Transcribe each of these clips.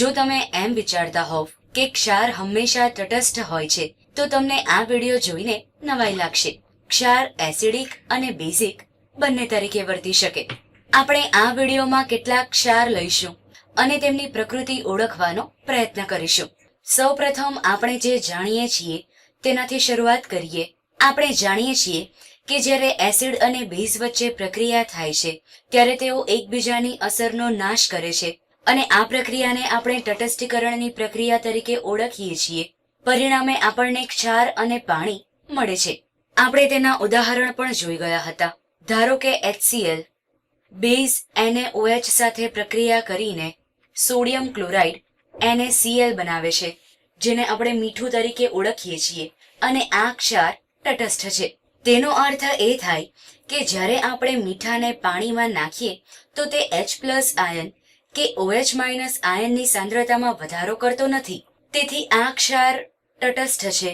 જો તમે એમ વિચારતા હોવ કે ક્ષાર હંમેશા તટસ્થ હોય છે, તો તમને આ વીડિયો જોઈને નવાઈ લાગશે. ક્ષાર એસિડિક અને બેઝિક બંને તરીકે વર્તી શકે. આપણે આ વિડીયોમાં કેટલાક ક્ષાર લઈશું અને તેમની પ્રકૃતિ ઓળખવાનો પ્રયત્ન કરીશું. સૌપ્રથમ આપણે જે જાણીએ છીએ, તેનાથી શરૂઆત કરીએ. આપણે જાણીએ છીએ કે જ્યારે એસિડ અને બેઝ વચ્ચે પ્રક્રિયા થાય છે, ત્યારે તેઓ એકબીજાની અસરનો નાશ કરે છે. અને આ પ્રક્રિયાને આપણે તટસ્થીકરણની પ્રક્રિયા તરીકે ઓળખીએ છીએ. પરિણામે આપણને ક્ષાર અને પાણી મળે છે. આપણે તેના ઉદાહરણ પણ જોઈ ગયા હતા. ધારો કે એચસીએલ બેઝ NaOH સાથે પ્રક્રિયા કરીને સોડિયમ ક્લોરાઇડ NaCl બનાવે છે, જેને આપણે મીઠું તરીકે ઓળખીએ છીએ અને આ ક્ષાર તટસ્થ છે. તેનો અર્થ એ થાય કે જ્યારે આપણે મીઠાને પાણીમાં નાખીએ, તો તે એચ પ્લસ આયન કે ઓએચ માઇનસ આયનની સાંદ્રતામાં વધારો કરતો નથી. તેથી આ ક્ષાર તટસ્થ છે.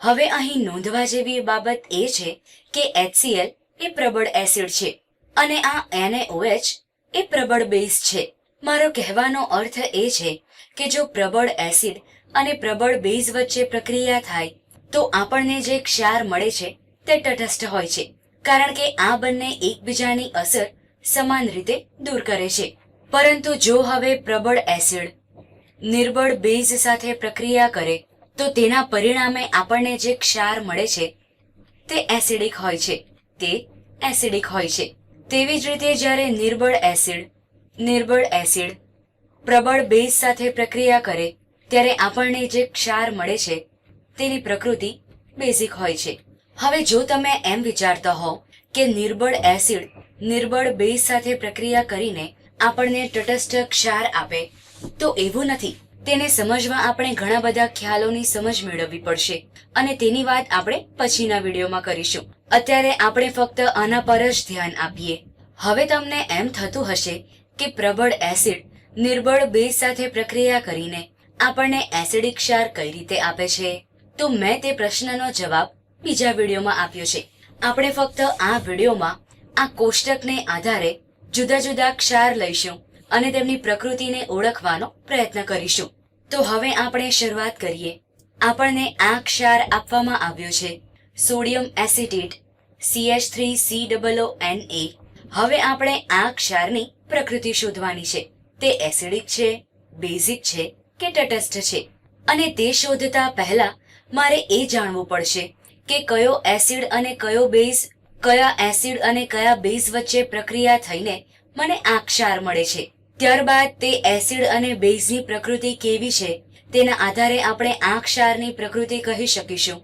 હવે અહીં નોંધવા જેવી બાબત એ છે કે HCl એ પ્રબળ એસિડ છે અને આ NaOH એ પ્રબળ બેઝ છે. મારો કહેવાનો અર્થ એ છે કે જો પ્રબળ એસિડ અને પ્રબળ બેઝ વચ્ચે પ્રક્રિયા થાય, તો આપણને જે ક્ષાર મળે છે તે તટસ્થ હોય છે. કારણ કે આ બંને એકબીજાની અસર સમાન રીતે દૂર કરે છે. પરંતુ જો હવે પ્રબળ એસિડ, નિર્બળ બેઝ સાથે પ્રક્રિયા કરે, તો તેના પરિણામે આપણને જે ક્ષાર મળે છે, તે એસિડિક હોય છે, તે એસિડિક હોય છે. તેવી જ રીતે જ્યારે નિર્બળ એસિડ નિર્બળ એસિડ પ્રબળ બેઝ સાથે પ્રક્રિયા કરે, ત્યારે આપણને જે ક્ષાર મળે છે, તેની પ્રકૃતિ બેઝિક હોય છે. હવે જો તમે એમ વિચારતા હો કે નિર્બળ એસિડ, નિર્બળ બેઝ સાથે પ્રક્રિયા કરીને આપણને તટસ્થ ક્ષાર આપે. તો એવું નથી. તેને સમજવા આપણે ઘણા બધા ખ્યાલોની સમજ મેળવવી પડશે. અને તેની વાત આપણે પછીના વિડીયોમાં કરીશું. અત્યારે આપણે ફક્ત આના પર જ ધ્યાન આપીએ. હવે તમને એમ થતું હશે કે પ્રબળ એસિડ નિર્બળ બેઝ સાથે પ્રક્રિયા કરીને આપણને એસિડિક ક્ષાર કઈ રીતે આપે છે? તો મેં તે પ્રશ્નનો જવાબ બીજા વિડીયોમાં આપ્યો છે. આપણે ફક્ત આ વિડીયોમાં આ કોષ્ટકને આધારે જુદા જુદા ક્ષાર લઈશું અને તેમની પ્રકૃતિને ઓળખવાનો પ્રયત્ન કરીશું. તો હવે આપણે શરૂઆત કરીએ. આપણને આ ક્ષાર આપવામાં આવ્યો છે. Sodium acetate CH three C double N A હવે આપણે આ ક્ષારની પ્રકૃતિ શોધવાની છે. તે એસિડિક છે, બેઝિક છે કે તટસ્થ છે? અને તે શોધતા પહેલા મારે એ જાણવું પડશે કે કયો એસિડ અને કયો બેઝ કયા એસિડ અને કયા બેઝ વચ્ચે પ્રક્રિયા થઈને મને આ ક્ષાર મળે છે? ત્યારબાદ તે એસિડ અને બેઝની પ્રકૃતિ કેવી છે તેના આધારે આપણે આ ક્ષારની પ્રકૃતિ કહી શકીશું.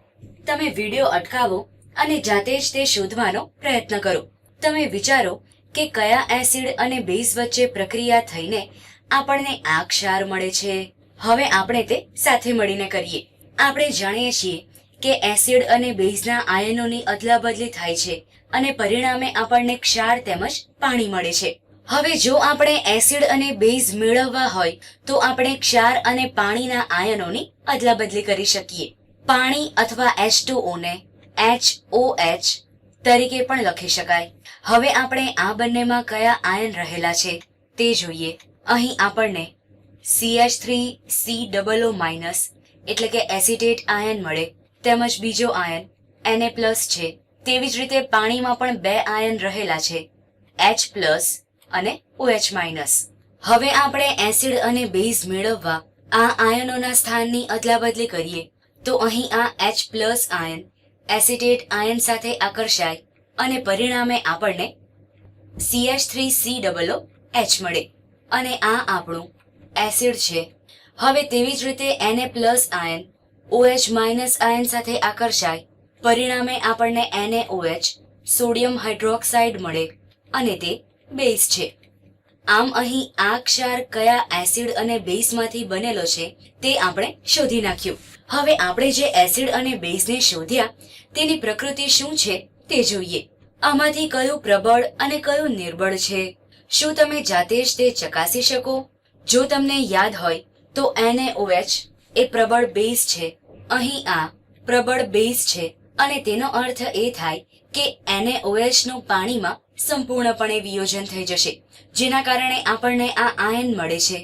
તમે વીડિયો અટકાવો અને જાતે જ તે શોધવાનો પ્રયત્ન કરો. તમે વિચારો કે કયા એસિડ અને બેઝ વચ્ચે પ્રક્રિયા થઈને આપણને આ ક્ષાર મળે છે. હવે આપણે તે સાથે મળીને કરીએ. આપણે જાણીએ છીએ કે એસિડ અને બેઝના આયનોની અદલાબદલી થાય છે અને પરિણામે આપણને ક્ષાર તેમજ પાણી મળે છે. હવે જો આપણે એસિડ અને બેઝ મેળવવા હોય, તો આપણે ક્ષાર અને પાણીના આયનોની અદલાબદલી કરી શકીએ. પાણી અથવા H2O ને HOH તરીકે પણ લખી શકાય. હવે આપણે આ બંનેમાં કયા આયન રહેલા છે તે જોઈએ. અહીં આપણને CH3 three C double minus એટલે કે એસિટેટ આયન મળે. તેમજ બીજો આયન એનએ પ્લસ છે, તેવી જ રીતે પાણીમાં પણ બે આયન રહેલા છે એચ પ્લસ અને ઓએચ માઇનસ હવે આપણે એસિડ અને બેઝ મેળવવા આ આયનોના સ્થાનની અદલાબદલી કરીએ. તો અહીં આ H plus ion, acetate ion સાથે આકર્ષાય અને પરિણામે આપણને CH three C double H મળે. અને આ આપણું એસિડ છે. હવે તેવી જ રીતે NA plus ion OH minus ion સાથે આકર્ષાય. પરિણામે આપણને એનએઓએચ સોડિયમ હાઇડ્રોક્સાઇડ મળે અને તે બેઝ છે. આમ અહીં આ ક્ષાર કયા એસિડ અને બેઝમાંથી બનેલો છે તે આપણે શોધી નાખ્યું. હવે આપણે જે એસિડ અને બેઝને શોધ્યા, તેની પ્રકૃતિ શું છે તે જોઈએ. આમાંથી કયું પ્રબળ અને કયું નિર્બળ છે? શું તમે જાતે જ તે ચકાસી શકો? જો તમને યાદ હોય, તો એનએઓએચ એ પ્રબળ બેઝ છે. અહીં આ પ્રબળ બેઝ છે અને તેનો અર્થ એ થાય કે NaOH નું પાણીમાં સંપૂર્ણપણે વિયોજન થઈ જશે, જેના કારણે આપણને આ આયન મળે છે,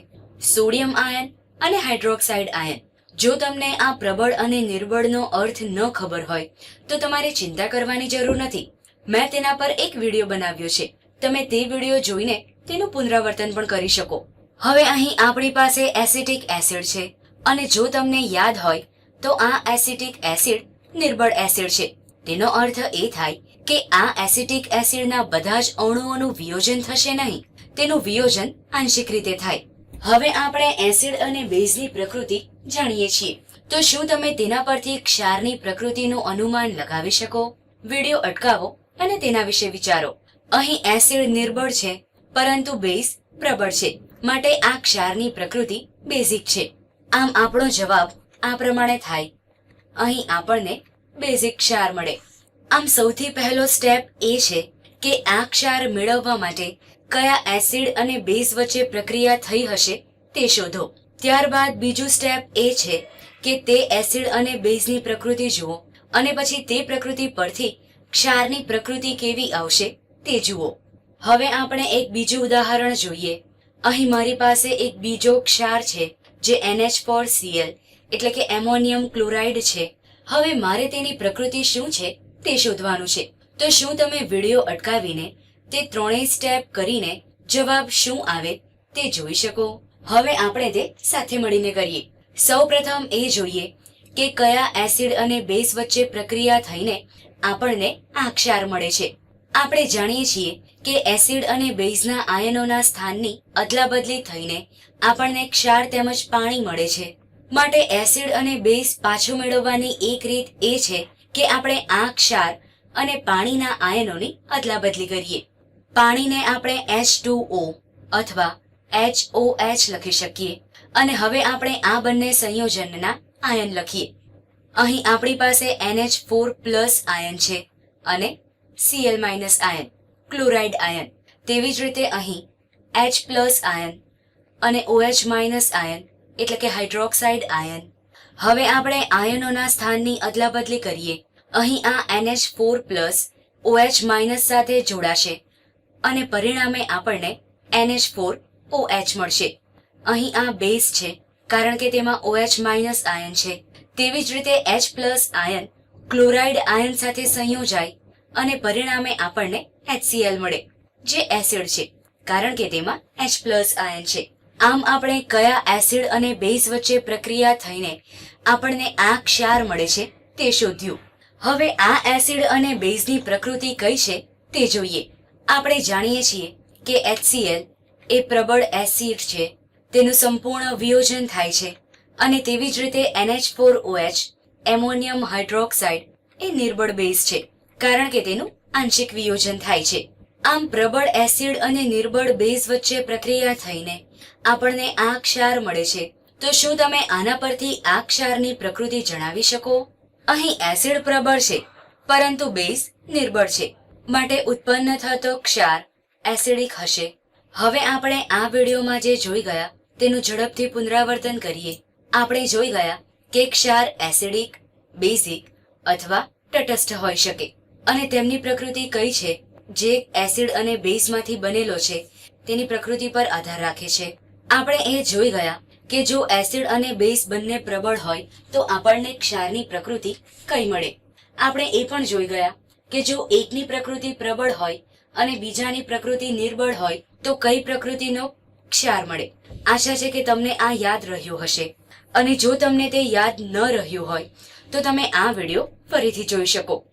સોડિયમ આયન અને હાઇડ્રોક્સાઇડ આયન. જો તમને આ પ્રબળ અને નિર્બળનો અર્થ ન ખબર હોય, તો તમારે ચિંતા કરવાની જરૂર નથી. મેં તેના પર એક વીડિયો બનાવ્યો છે. તમે તે વીડિયો જોઈને તેનું પુનરાવર્તન પણ કરી શકો. હવે અહીં આપણી પાસે એસિટિક એસિડ છે અને જો તમને યાદ હોય તો આ એસિટિક એસિડ નિર્બળ એસિડ છે. તેનો અર્થ એ થાય કે આ એસિટિક એસિડના બધા જ અણુઓનું વિયોજન થશે નહીં. તેનું વિયોજન આંશિક રીતે થાય. હવે આપણે એસિડ અને બેઝની પ્રકૃતિ જાણીએ છીએ. તો શું તમે તેના પરથી ક્ષારની પ્રકૃતિનું અનુમાન લગાવી શકો? વિડિયો અટકાવો અને તેના વિશે વિચારો. અહીં એસિડ નિર્બળ છે, પરંતુ બેઝ પ્રબળ છે. માટે આ ક્ષારની પ્રકૃતિ બેઝિક છે. આમ આપણો જવાબ આ પ્રમાણે થાય. અહીં આપણને બેઝિક ક્ષાર મળે. આમ સૌથી પહેલો સ્ટેપ એ છે કે આ ક્ષાર મેળવવા માટે કયા એસિડ અને બેઝ વચ્ચે પ્રક્રિયા થઈ હશે તે શોધો. ત્યારબાદ બીજું સ્ટેપ એ છે કે તે એસિડ અને બેઝની પ્રકૃતિ જુઓ અને પછી તે પ્રકૃતિ પરથી ક્ષારની પ્રકૃતિ કેવી આવશે તે જુઓ. હવે આપણે એક બીજું ઉદાહરણ જોઈએ. અહીં મારી પાસે એક બીજો ક્ષાર છે જે NH4Cl એટલે કે એમોનિયમ ક્લોરાઇડ છે. હવે મારે તેની પ્રકૃતિ શું છે તે શોધવાનું છે. તો શું તમે વીડિયો અટકાવીને તે ત્રણેય સ્ટેપ કરીને જવાબ શું આવે તે જોઈ શકો? હવે આપણે તે સાથે મળીને કરીએ. સૌપ્રથમ એ જોઈએ કે કયા એસિડ અને બેઝ વચ્ચે પ્રક્રિયા થઈને આપણને આ ક્ષાર મળે છે. આપણે જાણીએ છીએ કે એસિડ અને બેઝના આયનોના સ્થાનની અદલાબદલી થઈને આપણને ક્ષાર તેમજ પાણી મળે છે. માટે એસિડ અને બેઝ પાછું મેળવવાની એક રીત એ છે કે આપણે આ ક્ષાર અને પાણીના આયનોની અદલાબદલી કરીએ. પાણીને આપણે એચ ટુ ઓ અથવા HOH લખી શકીએ અને હવે આપણે આ બંને સંયોજનના આયન લખીએ. અહીં આપણી પાસે NH4 પ્લસ આયન છે અને CL minus ion, chloride ion. તેવી જ રીતે અહીં એચ પ્લસ આયન અને ઓએચ માઇનસ આયન એટલે કે હાઇડ્રોક્સાઇડ આયન. હવે આપણે આયનોના સ્થાનની અદલાબદલી કરીએ. અહીં આ NH four plus OH minus સાથે જોડાશે અને પરિણામે આપણને એનએચ ફોર ઓએચ મળશે. અહીં આ બેઝ છે, કારણ કે તેમાં ઓએચ માઇનસ આયન છે. તેવી જ રીતે H plus ion chloride ion સાથે સંયોજાય અને પરિણામે આપણને HCl મળે, જે એસિડ છે, કારણ કે તેમાં H પ્લસ આયન છે. આમ આપણે કયા એસિડ અને બેઝ વચ્ચે પ્રક્રિયા થઈને આપણને આ ક્ષાર મળે છે તે શોધ્યું. હવે આ એસિડ અને બેઝની પ્રકૃતિ કઈ છે તે જોઈએ. આપણે જાણીએ છીએ કે HCl એ પ્રબળ એસિડ છે. તેનું સંપૂર્ણ વિયોજન થાય છે અને તેવી જ રીતે NH4OH એમોનિયમ હાઇડ્રોક્સાઇડ એ નિર્બળ બેઝ છે કારણ કે તેનું આંશિક વિયોજન થાય છે. આમ પ્રબળ એસિડ અને નિર્બળ બેઝ વચ્ચે પ્રક્રિયા થઈને આપણને આ ક્ષાર મળે છે. તો શું તમે આના પરથી આ ક્ષારની પ્રકૃતિ જણાવી શકો? અહીં એસિડ પ્રબળ છે, પરંતુ બેઝ નિર્બળ છે. માટે ઉત્પન્ન થતો ક્ષાર એસિડિક હશે. હવે આપણે આ વિડીયોમાં જે જોઈ ગયા, તેનું ઝડપથી પુનરાવર્તન કરીએ. આપણે જોઈ ગયા કે ક્ષાર એસિડિક, બેઝિક અથવા તટસ્થ હોઈ શકે. અને તેમની પ્રકૃતિ કઈ છે, જે એસિડ અને બેઝમાંથી બનેલો છે, તેની પ્રકૃતિ પર આધાર રાખે છે. આપણે એ જોઈ ગયા કે જો એસિડ અને બેઝ બંને પ્રબળ હોય, તો આપણને ક્ષારની પ્રકૃતિ કઈ મળે. આપણે એ પણ જોઈ ગયા કે જો એકની પ્રકૃતિ પ્રબળ હોય અને બીજાની પ્રકૃતિ નિર્બળ હોય, તો કઈ પ્રકૃતિનો ક્ષાર મળે. આશા છે કે તમને આ યાદ રહ્યું હશે. અને જો તમને તે યાદ ન રહ્યું હોય, તો તમે આ વીડિયો ફરીથી જોઈ શકો.